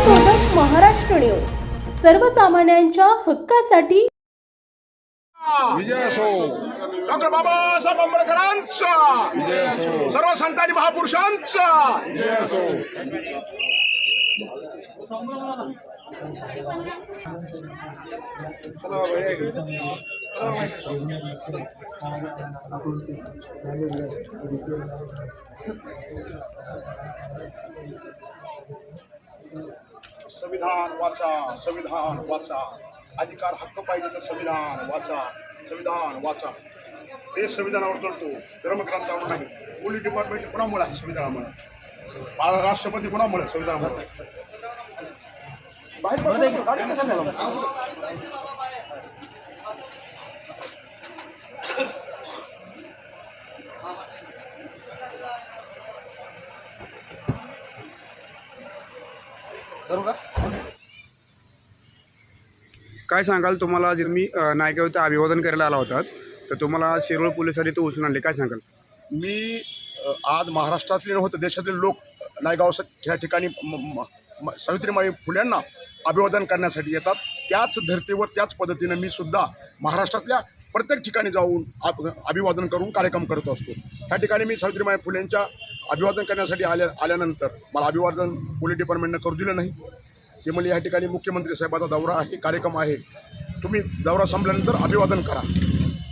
सत्यशोधक महाराष्ट्र न्यूज. सर्वसामान्यांच्या हक्कासाठी विजय असो. डॉक्टर बाबासाहेब आंबेडकरांचा. विजय असो. सर्व संतांनी महापुरुषांचा. विजय असो. संविधान वाचा संविधान वाचा. अधिकार हक्क पाहिजे तर संविधान वाचा. संविधान वाचा. देश संविधानावर चढतो धर्मग्रंथावर नाही. पोलीस डिपार्टमेंट कुणामुळे आहे संविधानामुळे? बाळा राष्ट्रपती कुणामुळे संविधानामुळे? बाहेर बसा, काय सांगाल तुम्हाला? जर मी नायगाव इथं अभिवादन करायला आला होता तर तुम्हाला शिरोळ पोलिसांनी तो उचलून आणले. काय सांगाल? मी आज महाराष्ट्रातले नव्हतं देशातील लोक नायगाव स- ठिकाणी म- म- सावित्रीमाई फुल्यांना अभिवादन करण्यासाठी येतात. त्याच धर्तीवर त्याच पद्धतीनं मी सुद्धा महाराष्ट्रातल्या प्रत्येक ठिकाणी जाऊन अभिवादन करून कार्यक्रम करत असतो. त्या ठिकाणी मी सावित्रीमाई फुलेंच्या अभिवादन करण्यासाठी आल्या आल्यानंतर मला अभिवादन पोलीस डिपार्टमेंटनं करू दिलं नाही. ते म्हणजे या ठिकाणी मुख्यमंत्री साहेबाचा दौरा आहे कार्यक्रम आहे. तुम्ही दौरा संपल्यानंतर अभिवादन करा.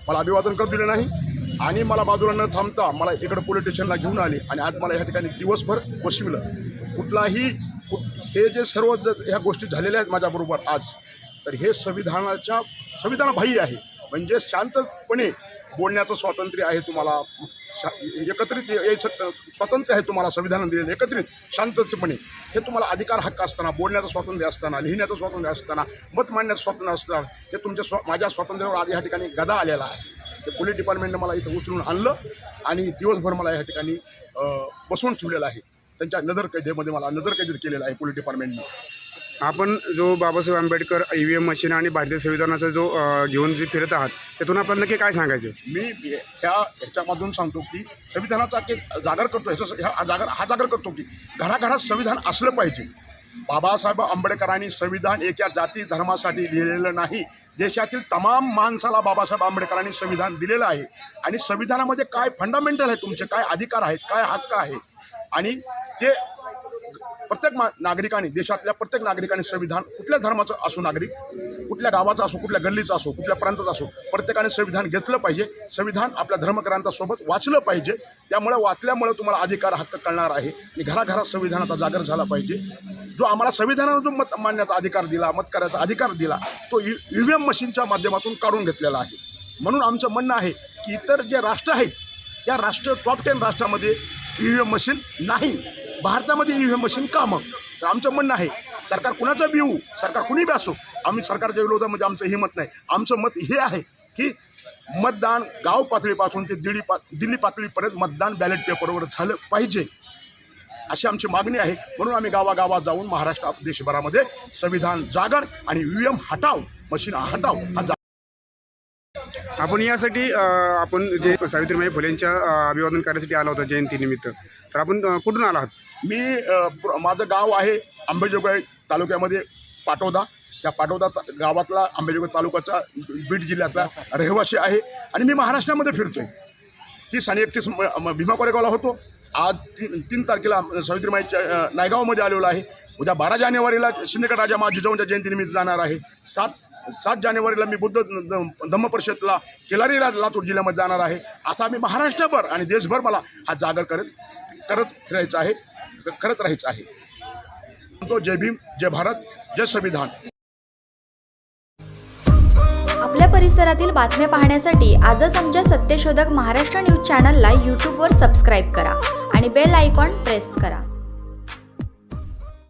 मला अभिवादन करू दिलं नाही आणि मला बाजूला न थांबता मला इकडं पोलीस स्टेशनला घेऊन आले आणि आज मला या ठिकाणी दिवसभर बसविलं कुठलाही हे जे सर्व ह्या गोष्टी झालेल्या आहेत माझ्याबरोबर आज तर हे संविधानाच्या संविधानाबाह्य आहे. म्हणजे शांतपणे बोलण्याचं स्वातंत्र्य आहे तुम्हाला. शा एकत्रित स्वातंत्र्य आहे तुम्हाला संविधानाने दिलेलं एकत्रित शांततेपणे. हे तुम्हाला अधिकार हक्क असताना बोलण्याचं स्वातंत्र्य असताना लिहिण्याचं स्वातंत्र्य असताना मत मांडण्याचं स्वातंत्र्य असताना हे तुमच्या स्व माझ्या स्वातंत्र्यावर आज या ठिकाणी गदा आलेला आहे. ते पोलीस डिपार्टमेंटनं मला इथं उचलून आणलं आणि दिवसभर मला या ठिकाणी बसवून ठेवलेलं आहे. त्यांच्या नजर कैदेमध्ये मला नजर कैदेत केलेलं आहे पोलीस डिपार्टमेंटनं. आपण जो Babasaheb Ambedkar E V M machine आणि भारतीय संविधानाचा जो घेऊन जे फिरत आहात त्यातून आपल्याला नक्की काय सांगायचं? मी ह्या ह्याच्यामधून सांगतो की संविधानाचा एक जागर करतो ह्याचा ह्या जागर हा जागर करतो की घराघरात संविधान असलं पाहिजे. बाबासाहेब आंबेडकरांनी संविधान एका जाती धर्मासाठी लिहिलेलं नाही. देशातील तमाम माणसाला बाबासाहेब आंबेडकरांनी संविधान दिलेलं आहे. आणि संविधानामध्ये काय फंडामेंटल आहे तुमचे काय अधिकार आहेत काय हक्क आहे? आणि ते प्रत्येक मा नागरिकाने देशातल्या प्रत्येक नागरिकाने संविधान कुठल्या धर्माचं असो नागरिक कुठल्या गावाचा असो कुठल्या गल्लीचा असो कुठल्या प्रांताचा असो प्रत्येकाने संविधान घेतलं पाहिजे. संविधान आपल्या धर्मग्रंथासोबत वाचलं पाहिजे. त्यामुळे वाचल्यामुळे तुम्हाला अधिकार हक्क कळणार आहे. आणि घराघरात संविधानाचा जागर झाला पाहिजे. जो आम्हाला संविधानानं जो मत मांडण्याचा अधिकार दिला मत करायचा अधिकार दिला तो ई व्ही एम मशीनच्या माध्यमातून काढून घेतलेला आहे. म्हणून आमचं म्हणणं आहे की इतर जे राष्ट्र आहेत त्या राष्ट्र टॉप टेन राष्ट्रामध्ये ई व्ही एम मशीन नाही. भारतामध्ये ई व्ही एम मशीन का मग तर आमचं म्हणणं आहे सरकार कुणाचं बी येऊ सरकार कुणी बी असो आम्ही सरकारच्या विरोधामध्ये आमचं हे मत नाही. आमचं मत हे आहे की मतदान गाव पातळीपासून ते दिल्ली पा दिल्ली पातळीपर्यंत मतदान बॅलेट पेपरवर झालं पाहिजे. अशी आमची मागणी आहे. म्हणून आम्ही गावागावात जाऊन महाराष्ट्र देशभरामध्ये संविधान जागर आणि व्ही एम हटाव मशीन हटाव हा जा आपण यासाठी आपण जे सावित्रीबाई फुलेंच्या अभिवादन करण्यासाठी आला होता जयंतीनिमित्त. तर आपण कुठून आला आहात? मी प्र- माझं गाव आहे आंबेजोगाई तालुक्यामध्ये पाटोदा. त्या पाटोदा गावातला आंबेजोगाई तालुक्याचा बीड जिल्ह्यातला रहिवासी आहे आणि मी महाराष्ट्रामध्ये फिरतोय. तीस आणि एकतीस म- भीमा कोरेगावला होतो. आज तीन तीन तारखेला सावित्रीमाईच्या नायगावमध्ये आलेलो आहे. उद्या बारा जानेवारीला सिंदखेड राजा मा जिजाऊंच्या जयंतीनिमित्त जाणार आहे. सात सात जानेवारीला मी बुद्ध धम्मपरिषदला धम्म परिषदला केलारीला लातूर जिल्ह्यामध्ये जाणार आहे. असा मी महाराष्ट्रभर आणि देशभर मला हा जागर करत करत फिरायचं आहे. करत राहायचं आहे. तो जय भीम जय भारत जय संविधान. आपल्या परिसरातील बातम्या पाहण्यासाठी आजच आमच्या सत्यशोधक महाराष्ट्र न्यूज चॅनलला यूट्यूबवर सबस्क्राईब करा आणि बेल आयकॉन प्रेस करा.